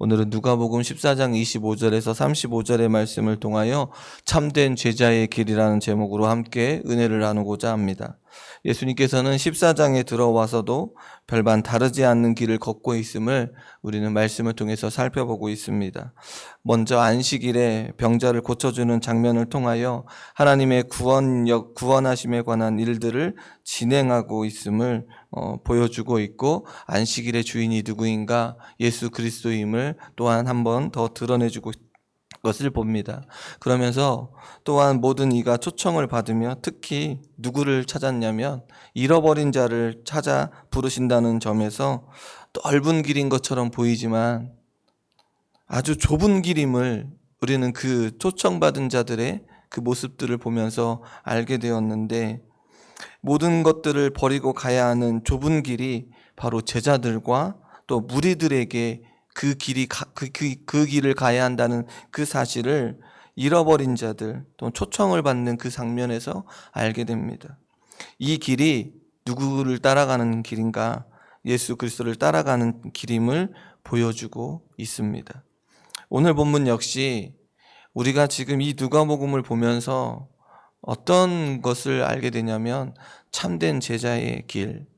오늘은 누가복음 14장 25절에서 35절의 말씀을 통하여 참된 제자의 길이라는 제목으로 함께 은혜를 나누고자 합니다. 예수님께서는 14장에 들어와서도 별반 다르지 않는 길을 걷고 있음을 우리는 말씀을 통해서 살펴보고 있습니다. 먼저 안식일에 병자를 고쳐주는 장면을 통하여 하나님의 구원력, 구원하심에 관한 일들을 진행하고 있음을 어, 보여주고 있고 안식일의 주인이 누구인가 예수 그리스도임을 또한 한 번 더 드러내주고 것을 봅니다. 그러면서 또한 모든 이가 초청을 받으며 특히 누구를 찾았냐면 잃어버린 자를 찾아 부르신다는 점에서 넓은 길인 것처럼 보이지만 아주 좁은 길임을 우리는 그 초청받은 자들의 그 모습들을 보면서 알게 되었는데 모든 것들을 버리고 가야 하는 좁은 길이 바로 제자들과 또 무리들에게 그 길이 가, 그, 그, 그 길을 가야 한다는 그 사실을 잃어버린 자들 또 초청을 받는 그 장면에서 알게 됩니다. 이 길이 누구를 따라가는 길인가? 예수 그리스도를 따라가는 길임을 보여주고 있습니다. 오늘 본문 역시 우리가 지금 이 누가복음을 보면서 어떤 것을 알게 되냐면 참된 제자의 길,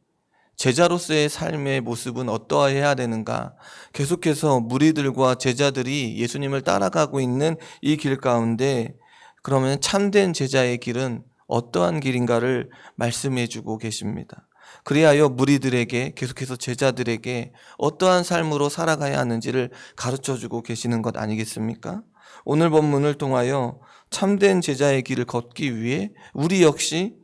제자로서의 삶의 모습은 어떠해야 되는가? 계속해서 무리들과 제자들이 예수님을 따라가고 있는 이 길 가운데 그러면 참된 제자의 길은 어떠한 길인가를 말씀해 주고 계십니다. 그리하여 무리들에게 계속해서 제자들에게 어떠한 삶으로 살아가야 하는지를 가르쳐 주고 계시는 것 아니겠습니까? 오늘 본문을 통하여 참된 제자의 길을 걷기 위해 우리 역시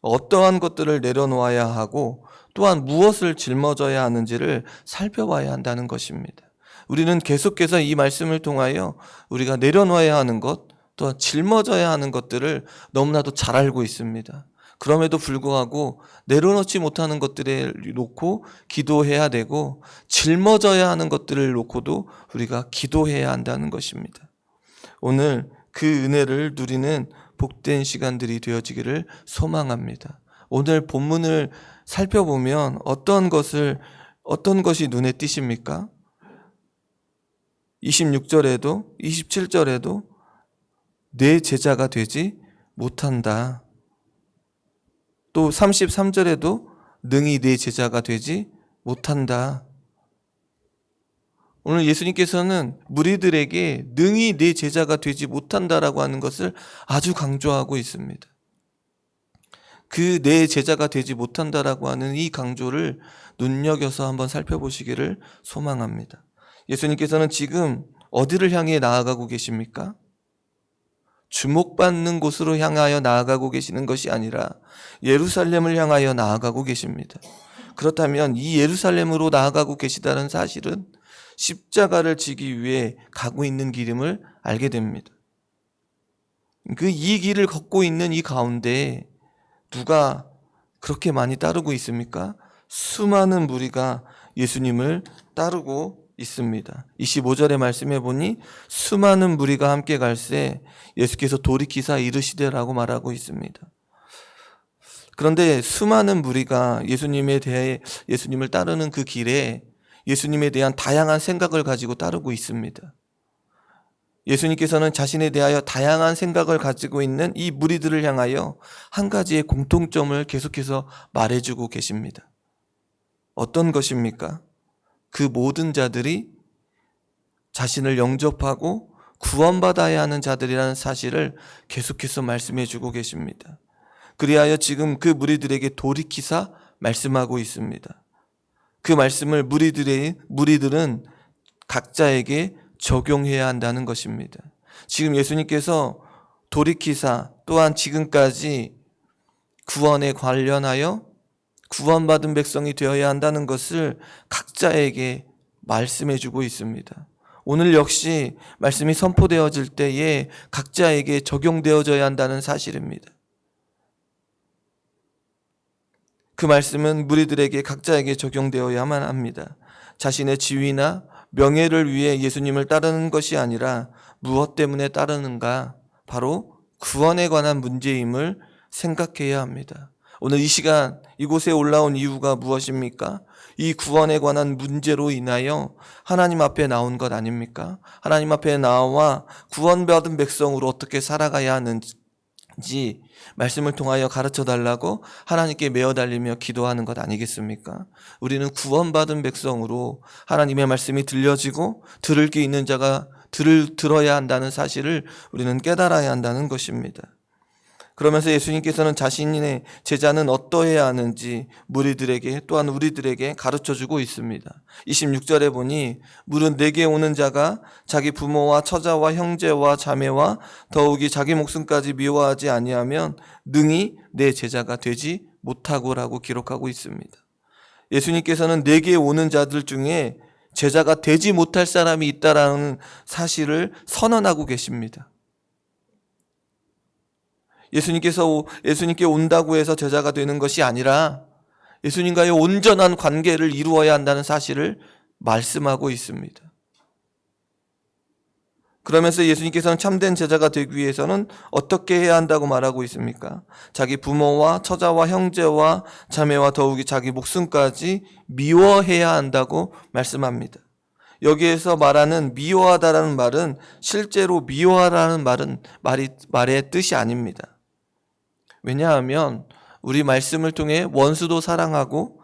어떠한 것들을 내려놓아야 하고 또한 무엇을 짊어져야 하는지를 살펴봐야 한다는 것입니다. 우리는 계속해서 이 말씀을 통하여 우리가 내려놓아야 하는 것, 또 짊어져야 하는 것들을 너무나도 잘 알고 있습니다. 그럼에도 불구하고 내려놓지 못하는 것들을 놓고 기도해야 되고 짊어져야 하는 것들을 놓고도 우리가 기도해야 한다는 것입니다. 오늘 그 은혜를 누리는 복된 시간들이 되어지기를 소망합니다. 오늘 본문을 살펴보면 어떤 것을 어떤 것이 눈에 띄십니까? 26절에도 27절에도 내 제자가 되지 못한다. 또 33절에도 능히 내 제자가 되지 못한다. 오늘 예수님께서는 무리들에게 능히 내 제자가 되지 못한다라고 하는 것을 아주 강조하고 있습니다. 그 내 제자가 되지 못한다라고 하는 이 강조를 눈여겨서 한번 살펴보시기를 소망합니다. 예수님께서는 지금 어디를 향해 나아가고 계십니까? 주목받는 곳으로 향하여 나아가고 계시는 것이 아니라 예루살렘을 향하여 나아가고 계십니다. 그렇다면 이 예루살렘으로 나아가고 계시다는 사실은 십자가를 지기 위해 가고 있는 길임을 알게 됩니다. 그 이 길을 걷고 있는 이 가운데 누가 그렇게 많이 따르고 있습니까? 수많은 무리가 예수님을 따르고 있습니다. 25절의 말씀해 보니 수많은 무리가 함께 갈새 예수께서 돌이키사 이르시되라고 말하고 있습니다. 그런데 수많은 무리가 예수님에 대해 예수님을 따르는 그 길에 예수님에 대한 다양한 생각을 가지고 따르고 있습니다. 예수님께서는 자신에 대하여 다양한 생각을 가지고 있는 이 무리들을 향하여 한 가지의 공통점을 계속해서 말해주고 계십니다. 어떤 것입니까? 그 모든 자들이 자신을 영접하고 구원받아야 하는 자들이라는 사실을 계속해서 말씀해 주고 계십니다. 그리하여 지금 그 무리들에게 돌이키사 말씀하고 있습니다. 그 말씀을 무리들의 무리들은 각자에게 적용해야 한다는 것입니다. 지금 예수님께서 돌이키사 또한 지금까지 구원에 관련하여 구원받은 백성이 되어야 한다는 것을 각자에게 말씀해 주고 있습니다. 오늘 역시 말씀이 선포되어질 때에 각자에게 적용되어져야 한다는 사실입니다. 그 말씀은 무리들에게 각자에게 적용되어야만 합니다. 자신의 지위나 명예를 위해 예수님을 따르는 것이 아니라 무엇 때문에 따르는가? 바로 구원에 관한 문제임을 생각해야 합니다. 오늘 이 시간 이곳에 올라온 이유가 무엇입니까? 이 구원에 관한 문제로 인하여 하나님 앞에 나온 것 아닙니까? 하나님 앞에 나와 구원받은 백성으로 어떻게 살아가야 하는지 말씀을 통하여 가르쳐 달라고 하나님께 메어 달리며 기도하는 것 아니겠습니까? 우리는 구원받은 백성으로 하나님의 말씀이 들려지고 들을 게 있는 자가 들을 들어야 한다는 사실을 우리는 깨달아야 한다는 것입니다. 그러면서 예수님께서는 자신의 제자는 어떠해야 하는지 무리들에게 또한 우리들에게 가르쳐 주고 있습니다. 26절에 보니 물은 내게 오는 자가 자기 부모와 처자와 형제와 자매와 더욱이 자기 목숨까지 미워하지 아니하면 능히 내 제자가 되지 못하고라고 기록하고 있습니다. 예수님께서는 내게 오는 자들 중에 제자가 되지 못할 사람이 있다라는 사실을 선언하고 계십니다. 예수님께서 예수님께 온다고 해서 제자가 되는 것이 아니라 예수님과의 온전한 관계를 이루어야 한다는 사실을 말씀하고 있습니다. 그러면서 예수님께서는 참된 제자가 되기 위해서는 어떻게 해야 한다고 말하고 있습니까? 자기 부모와 처자와 형제와 자매와 더욱이 자기 목숨까지 미워해야 한다고 말씀합니다. 여기에서 말하는 미워하다라는 말은 실제로 미워하라는 말은 말이 말의 뜻이 아닙니다. 왜냐하면 우리 말씀을 통해 원수도 사랑하고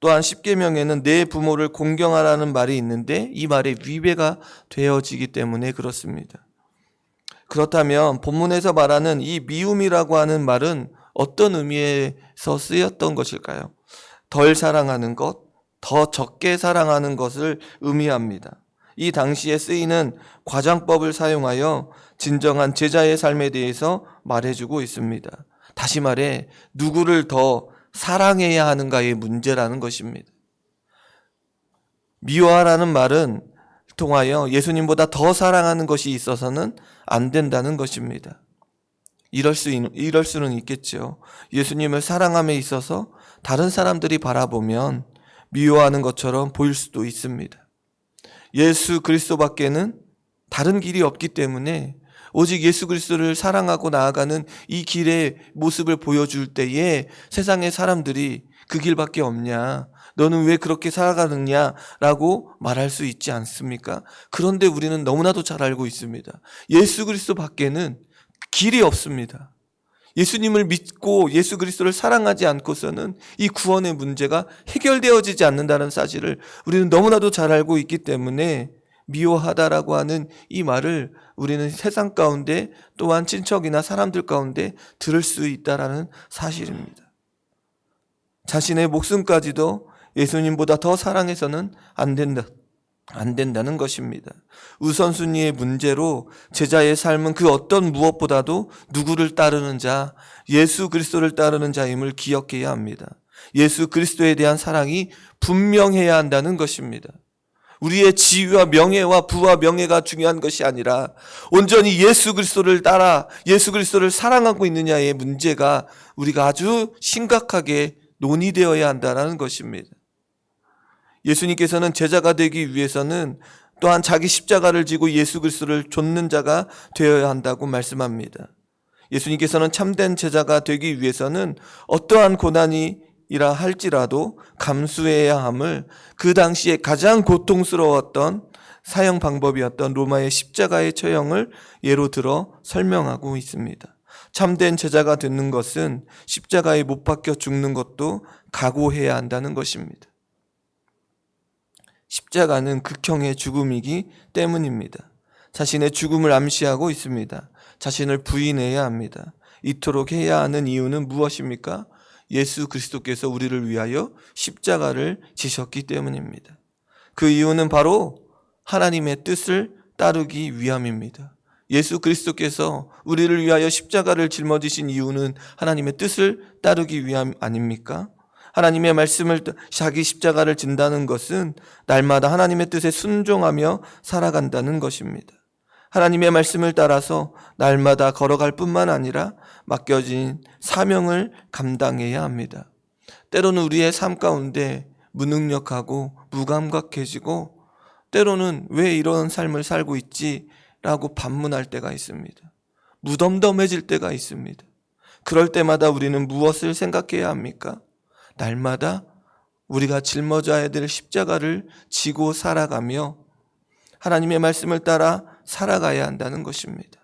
또한 십계명에는 내 부모를 공경하라는 말이 있는데 이 말에 위배가 되어지기 때문에 그렇습니다. 그렇다면 본문에서 말하는 이 미움이라고 하는 말은 어떤 의미에서 쓰였던 것일까요? 덜 사랑하는 것, 더 적게 사랑하는 것을 의미합니다. 이 당시에 쓰이는 과장법을 사용하여 진정한 제자의 삶에 대해서 말해주고 있습니다. 다시 말해 누구를 더 사랑해야 하는가의 문제라는 것입니다. 미워하라는 말은 통하여 예수님보다 더 사랑하는 것이 있어서는 안 된다는 것입니다. 이럴 수 이럴 수는 있겠죠. 예수님을 사랑함에 있어서 다른 사람들이 바라보면 미워하는 것처럼 보일 수도 있습니다. 예수 그리스도밖에는 다른 길이 없기 때문에 오직 예수 그리스도를 사랑하고 나아가는 이 길의 모습을 보여줄 때에 세상의 사람들이 그 길밖에 없냐? 너는 왜 그렇게 살아가느냐? 라고 말할 수 있지 않습니까? 그런데 우리는 너무나도 잘 알고 있습니다. 예수 그리스도 밖에는 길이 없습니다. 예수님을 믿고 예수 그리스도를 사랑하지 않고서는 이 구원의 문제가 해결되어지지 않는다는 사실을 우리는 너무나도 잘 알고 있기 때문에 미워하다라고 하는 이 말을 우리는 세상 가운데 또한 친척이나 사람들 가운데 들을 수 있다라는 사실입니다. 자신의 목숨까지도 예수님보다 더 사랑해서는 안 된다. 안 된다는 것입니다. 우선순위의 문제로 제자의 삶은 그 어떤 무엇보다도 누구를 따르는 자, 예수 그리스도를 따르는 자임을 기억해야 합니다. 예수 그리스도에 대한 사랑이 분명해야 한다는 것입니다. 우리의 지위와 명예와 부와 명예가 중요한 것이 아니라 온전히 예수 그리스도를 따라 예수 그리스도를 사랑하고 있느냐의 문제가 우리가 아주 심각하게 논의되어야 한다는 것입니다. 예수님께서는 제자가 되기 위해서는 또한 자기 십자가를 지고 예수 그리스도를 좇는 자가 되어야 한다고 말씀합니다. 예수님께서는 참된 제자가 되기 위해서는 어떠한 고난이 이라 할지라도 감수해야 함을 그 당시에 가장 고통스러웠던 사형 방법이었던 로마의 십자가의 처형을 예로 들어 설명하고 있습니다. 참된 제자가 되는 것은 십자가에 못 박혀 죽는 것도 각오해야 한다는 것입니다. 십자가는 극형의 죽음이기 때문입니다. 자신의 죽음을 암시하고 있습니다. 자신을 부인해야 합니다. 이토록 해야 하는 이유는 무엇입니까? 예수 그리스도께서 우리를 위하여 십자가를 지셨기 때문입니다. 그 이유는 바로 하나님의 뜻을 따르기 위함입니다. 예수 그리스도께서 우리를 위하여 십자가를 짊어지신 이유는 하나님의 뜻을 따르기 위함 아닙니까? 하나님의 말씀을 자기 십자가를 진다는 것은 날마다 하나님의 뜻에 순종하며 살아간다는 것입니다. 하나님의 말씀을 따라서 날마다 걸어갈 뿐만 아니라 맡겨진 사명을 감당해야 합니다. 때로는 우리의 삶 가운데 무능력하고 무감각해지고 때로는 왜 이런 삶을 살고 있지? 라고 반문할 때가 있습니다. 무덤덤해질 때가 있습니다. 그럴 때마다 우리는 무엇을 생각해야 합니까? 날마다 우리가 짊어져야 될 십자가를 지고 살아가며 하나님의 말씀을 따라 살아가야 한다는 것입니다.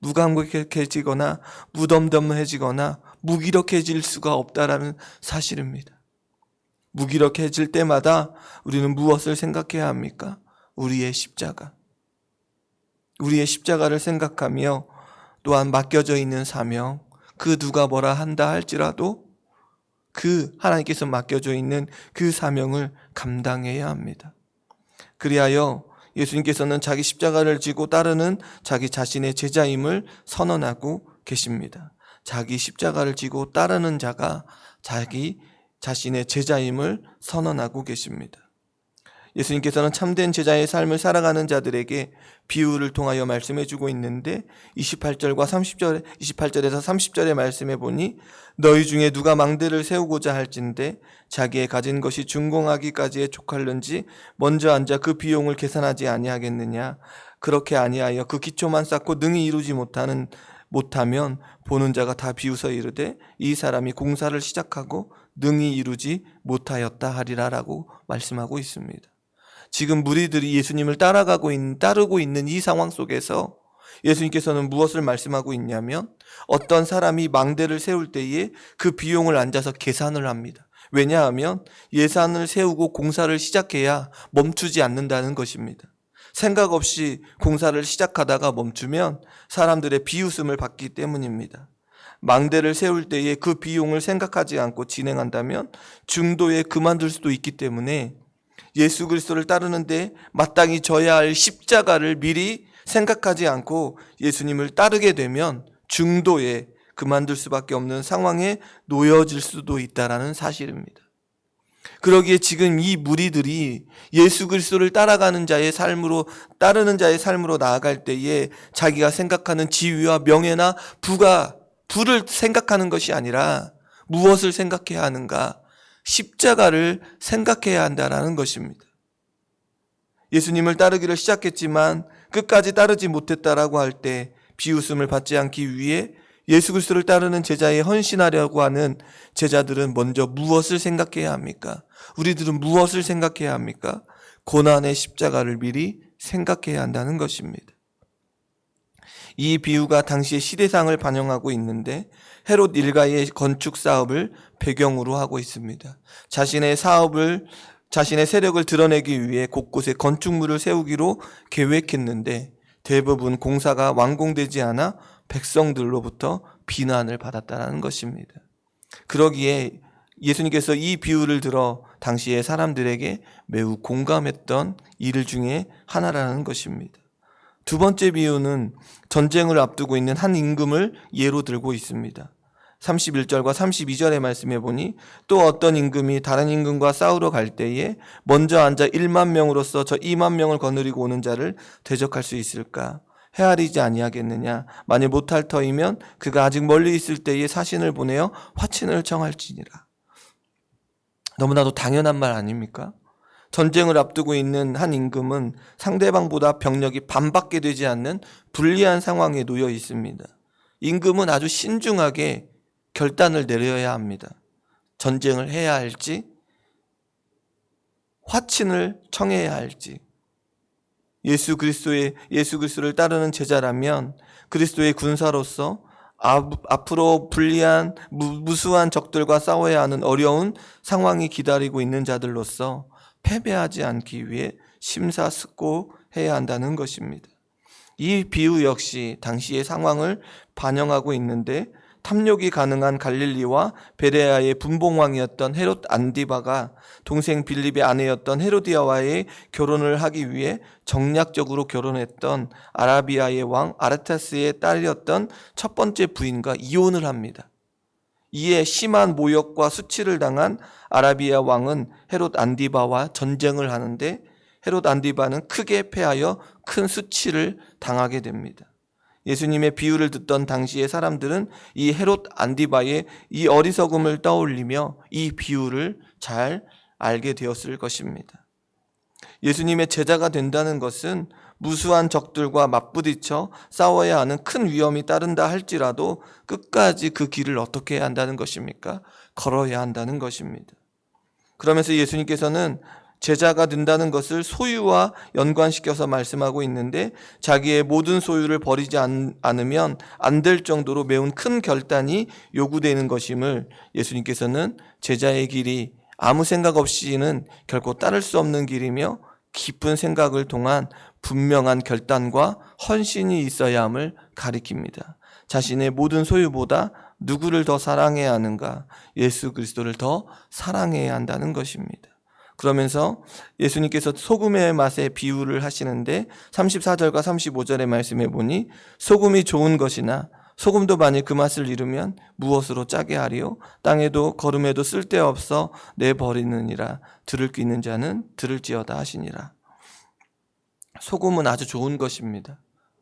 무감각해지거나 무덤덤해지거나 무기력해질 수가 없다라는 사실입니다. 무기력해질 때마다 우리는 무엇을 생각해야 합니까? 우리의 십자가. 우리의 십자가를 생각하며 또한 맡겨져 있는 사명, 그 누가 뭐라 한다 할지라도 그 하나님께서 맡겨져 있는 그 사명을 감당해야 합니다. 그리하여 예수님께서는 자기 십자가를 지고 따르는 자기 자신의 제자임을 선언하고 계십니다. 자기 십자가를 지고 따르는 자가 자기 자신의 제자임을 선언하고 계십니다. 예수님께서는 참된 제자의 삶을 살아가는 자들에게 비유를 통하여 말씀해 주고 있는데 28절과 30절 28절에서 30절에 말씀해 보니 너희 중에 누가 망대를 세우고자 할진대 자기의 가진 것이 준공하기까지에 족할는지 먼저 앉아 그 비용을 계산하지 아니하겠느냐 그렇게 아니하여 그 기초만 쌓고 능히 이루지 못하는 못하면 보는 자가 다 비웃어 이르되 이 사람이 공사를 시작하고 능히 이루지 못하였다 하리라라고 말씀하고 있습니다. 지금 무리들이 예수님을 따라가고 있는, 따르고 있는 이 상황 속에서 예수님께서는 무엇을 말씀하고 있냐면 어떤 사람이 망대를 세울 때에 그 비용을 앉아서 계산을 합니다. 왜냐하면 예산을 세우고 공사를 시작해야 멈추지 않는다는 것입니다. 생각 없이 공사를 시작하다가 멈추면 사람들의 비웃음을 받기 때문입니다. 망대를 세울 때에 그 비용을 생각하지 않고 진행한다면 중도에 그만둘 수도 있기 때문에 예수 그리스도를 따르는데 마땅히 져야 할 십자가를 미리 생각하지 않고 예수님을 따르게 되면 중도에 그만둘 수밖에 없는 상황에 놓여질 수도 있다라는 사실입니다. 그러기에 지금 이 무리들이 예수 그리스도를 따라가는 자의 삶으로 따르는 자의 삶으로 나아갈 때에 자기가 생각하는 지위와 명예나 부가 부를 생각하는 것이 아니라 무엇을 생각해야 하는가? 십자가를 생각해야 한다라는 것입니다. 예수님을 따르기를 시작했지만 끝까지 따르지 못했다라고 할 때 비웃음을 받지 않기 위해 예수 그리스도를 따르는 제자에 헌신하려고 하는 제자들은 먼저 무엇을 생각해야 합니까? 우리들은 무엇을 생각해야 합니까? 고난의 십자가를 미리 생각해야 한다는 것입니다. 이 비유가 당시의 시대상을 반영하고 있는데 헤롯 일가의 건축 사업을 배경으로 하고 있습니다. 자신의 사업을 자신의 세력을 드러내기 위해 곳곳에 건축물을 세우기로 계획했는데 대부분 공사가 완공되지 않아 백성들로부터 비난을 받았다는 것입니다. 그러기에 예수님께서 이 비유를 들어 당시의 사람들에게 매우 공감했던 일 중에 하나라는 것입니다. 두 번째 비유는 전쟁을 앞두고 있는 한 임금을 예로 들고 있습니다. 31절과 32절의 말씀해 보니 또 어떤 임금이 다른 임금과 싸우러 갈 때에 먼저 앉아 1만 명으로서 저 2만 명을 거느리고 오는 자를 대적할 수 있을까? 헤아리지 아니하겠느냐? 만일 못할 터이면 그가 아직 멀리 있을 때에 사신을 보내어 화친을 청할지니라. 너무나도 당연한 말 아닙니까? 전쟁을 앞두고 있는 한 임금은 상대방보다 병력이 반밖에 되지 않는 불리한 상황에 놓여 있습니다. 임금은 아주 신중하게 결단을 내려야 합니다. 전쟁을 해야 할지, 화친을 청해야 할지. 예수 그리스도의 예수 그리스도를 따르는 제자라면 그리스도의 군사로서 앞으로 불리한 무수한 적들과 싸워야 하는 어려운 상황이 기다리고 있는 자들로서 패배하지 않기 위해 심사숙고해야 한다는 것입니다. 이 비유 역시 당시의 상황을 반영하고 있는데 탐욕이 가능한 갈릴리와 베레아의 분봉왕이었던 헤롯 안디바가 동생 빌립의 아내였던 헤로디아와의 결혼을 하기 위해 정략적으로 결혼했던 아라비아의 왕 아르타스의 딸이었던 첫 번째 부인과 이혼을 합니다. 이에 심한 모욕과 수치를 당한 아라비아 왕은 헤롯 안디바와 전쟁을 하는데 헤롯 안디바는 크게 패하여 큰 수치를 당하게 됩니다. 예수님의 비유를 듣던 당시의 사람들은 이 헤롯 안디바의 이 어리석음을 떠올리며 이 비유를 잘 알게 되었을 것입니다. 예수님의 제자가 된다는 것은 무수한 적들과 맞부딪혀 싸워야 하는 큰 위험이 따른다 할지라도 끝까지 그 길을 어떻게 해야 한다는 것입니까? 걸어야 한다는 것입니다. 그러면서 예수님께서는 제자가 된다는 것을 소유와 연관시켜서 말씀하고 있는데 자기의 모든 소유를 버리지 않, 않으면 안 될 정도로 매우 큰 결단이 요구되는 것임을 예수님께서는 제자의 길이 아무 생각 없이는 결코 따를 수 없는 길이며 깊은 생각을 통한 분명한 결단과 헌신이 있어야 함을 가리킵니다. 자신의 모든 소유보다 누구를 더 사랑해야 하는가? 예수 그리스도를 더 사랑해야 한다는 것입니다. 그러면서 예수님께서 소금의 맛에 비유를 하시는데 34절과 35절의 말씀에 보니 소금이 좋은 것이나 소금도 만일 그 맛을 잃으면 무엇으로 짜게 하리요 땅에도 걸음에도 쓸데없어 내버리느니라 들을 귀 있는 자는 들을지어다 하시니라 소금은 아주 좋은 것입니다.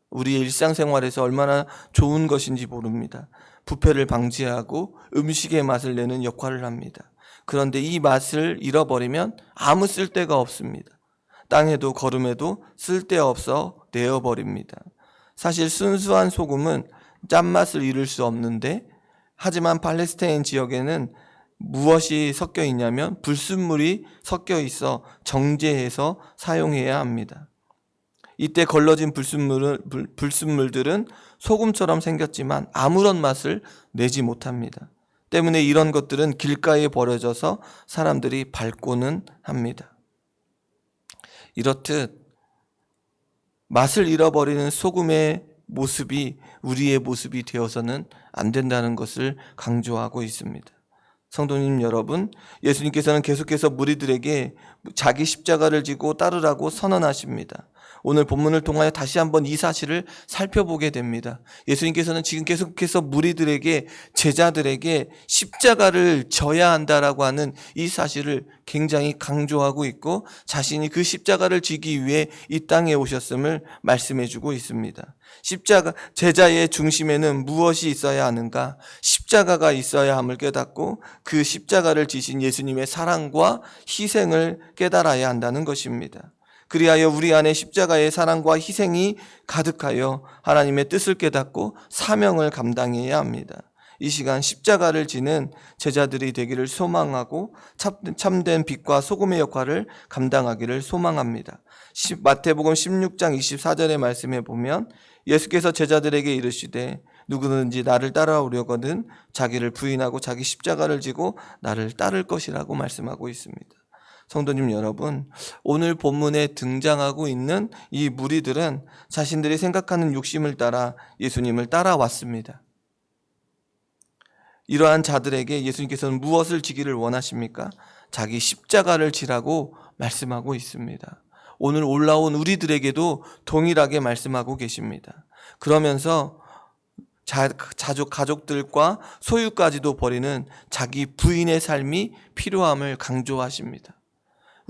우리의 일상생활에서 얼마나 좋은 것인지 모릅니다. 부패를 방지하고 음식의 맛을 내는 역할을 합니다. 그런데 이 맛을 잃어버리면 아무 쓸데가 없습니다. 땅에도 걸음에도 쓸데없어 내어버립니다. 사실 순수한 소금은 짠맛을 잃을 수 없는데 하지만 팔레스타인 지역에는 무엇이 섞여 있냐면 불순물이 섞여 있어 정제해서 사용해야 합니다. 이때 걸러진 불순물은, 불, 불순물들은 소금처럼 생겼지만 아무런 맛을 내지 못합니다. 때문에 이런 것들은 길가에 버려져서 사람들이 밟고는 합니다. 이렇듯 맛을 잃어버리는 소금의 모습이 우리의 모습이 되어서는 안 된다는 것을 강조하고 있습니다. 성도님 여러분, 예수님께서는 계속해서 무리들에게 자기 십자가를 지고 따르라고 선언하십니다. 오늘 본문을 통하여 다시 한번 이 사실을 살펴보게 됩니다. 예수님께서는 지금 계속해서 무리들에게 제자들에게 십자가를 져야 한다라고 하는 이 사실을 굉장히 강조하고 있고 자신이 그 십자가를 지기 위해 이 땅에 오셨음을 말씀해 주고 있습니다. 십자가 제자의 중심에는 무엇이 있어야 하는가? 십자가가 있어야 함을 깨닫고 그 십자가를 지신 예수님의 사랑과 희생을 깨달아야 한다는 것입니다. 그리하여 우리 안에 십자가의 사랑과 희생이 가득하여 하나님의 뜻을 깨닫고 사명을 감당해야 합니다. 이 시간 십자가를 지는 제자들이 되기를 소망하고 참된 빛과 소금의 역할을 감당하기를 소망합니다. 마태복음 16장 24절의 말씀에 보면 예수께서 제자들에게 이르시되 누구든지 나를 따라오려거든 자기를 부인하고 자기 십자가를 지고 나를 따를 것이라고 말씀하고 있습니다. 성도님 여러분, 오늘 본문에 등장하고 있는 이 무리들은 자신들이 생각하는 욕심을 따라 예수님을 따라왔습니다. 이러한 자들에게 예수님께서는 무엇을 지기를 원하십니까? 자기 십자가를 지라고 말씀하고 있습니다. 오늘 올라온 우리들에게도 동일하게 말씀하고 계십니다. 그러면서 자, 가족, 가족들과 소유까지도 버리는 자기 부인의 삶이 필요함을 강조하십니다.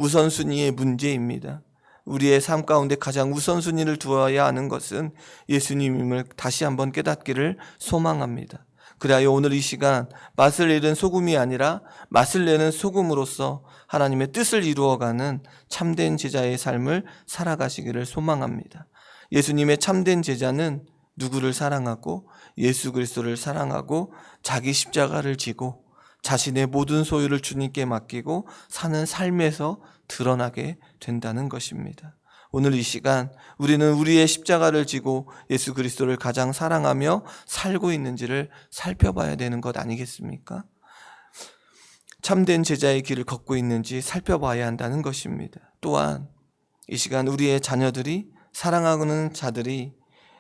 우선순위의 문제입니다. 우리의 삶 가운데 가장 우선순위를 두어야 하는 것은 예수님임을 다시 한번 깨닫기를 소망합니다. 그래야 오늘 이 시간 맛을 잃은 소금이 아니라 맛을 내는 소금으로서 하나님의 뜻을 이루어가는 참된 제자의 삶을 살아가시기를 소망합니다. 예수님의 참된 제자는 누구를 사랑하고 예수 그리스도를 사랑하고 자기 십자가를 지고 자신의 모든 소유를 주님께 맡기고 사는 삶에서 드러나게 된다는 것입니다. 오늘 이 시간 우리는 우리의 십자가를 지고 예수 그리스도를 가장 사랑하며 살고 있는지를 살펴봐야 되는 것 아니겠습니까? 참된 제자의 길을 걷고 있는지 살펴봐야 한다는 것입니다. 또한 이 시간 우리의 자녀들이 사랑하는 자들이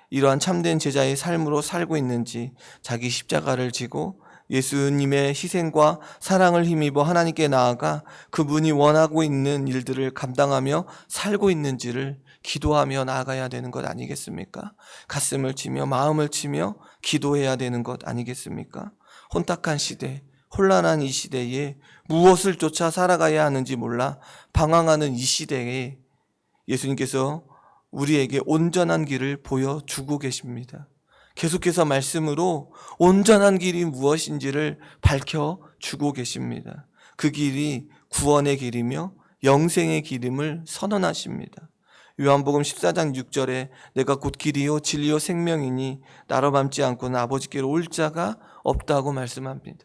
이러한 참된 제자의 삶으로 살고 있는지 자기 십자가를 지고 예수님의 희생과 사랑을 힘입어 하나님께 나아가 그분이 원하고 있는 일들을 감당하며 살고 있는지를 기도하며 나아가야 되는 것 아니겠습니까? 가슴을 치며 마음을 치며 기도해야 되는 것 아니겠습니까? 혼탁한 시대, 혼란한 이 시대에 무엇을 쫓아 살아가야 하는지 몰라 방황하는 이 시대에 예수님께서 우리에게 온전한 길을 보여주고 계십니다. 계속해서 말씀으로 온전한 길이 무엇인지를 밝혀 주고 계십니다. 그 길이 구원의 길이며 영생의 길임을 선언하십니다. 요한복음 14장 6절에 내가 곧 길이요 진리요 생명이니 나로 밟지 않고는 아버지께로 올 자가 없다고 말씀합니다.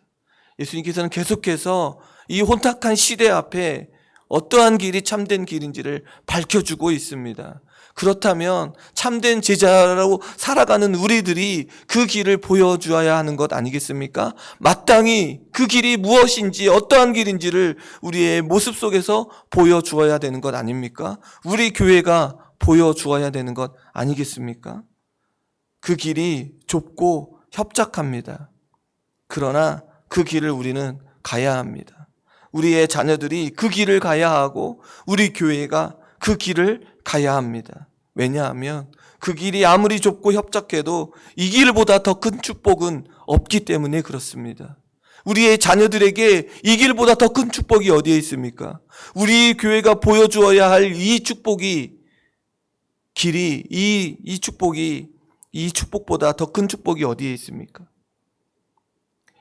예수님께서는 계속해서 이 혼탁한 시대 앞에 어떠한 길이 참된 길인지를 밝혀주고 있습니다. 그렇다면 참된 제자로 살아가는 우리들이 그 길을 보여주어야 하는 것 아니겠습니까? 마땅히 그 길이 무엇인지 어떠한 길인지를 우리의 모습 속에서 보여주어야 되는 것 아닙니까? 우리 교회가 보여주어야 되는 것 아니겠습니까? 그 길이 좁고 협착합니다. 그러나 그 길을 우리는 가야 합니다. 우리의 자녀들이 그 길을 가야 하고 우리 교회가 그 길을 가야 합니다. 왜냐하면 그 길이 아무리 좁고 협착해도 이 길보다 더 큰 축복은 없기 때문에 그렇습니다. 우리의 자녀들에게 이 길보다 더 큰 축복이 어디에 있습니까? 우리 교회가 보여주어야 할 이 축복이 길이 이, 이 축복이 이 축복보다 더 큰 축복이 어디에 있습니까?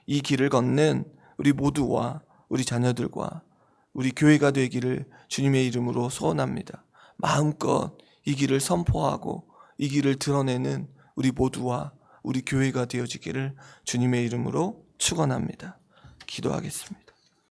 이 길을 걷는 우리 모두와 우리 자녀들과 우리 교회가 되기를 주님의 이름으로 소원합니다. 마음껏 이 길을 선포하고 이 길을 드러내는 우리 모두와 우리 교회가 되어지기를 주님의 이름으로 축원합니다. 기도하겠습니다.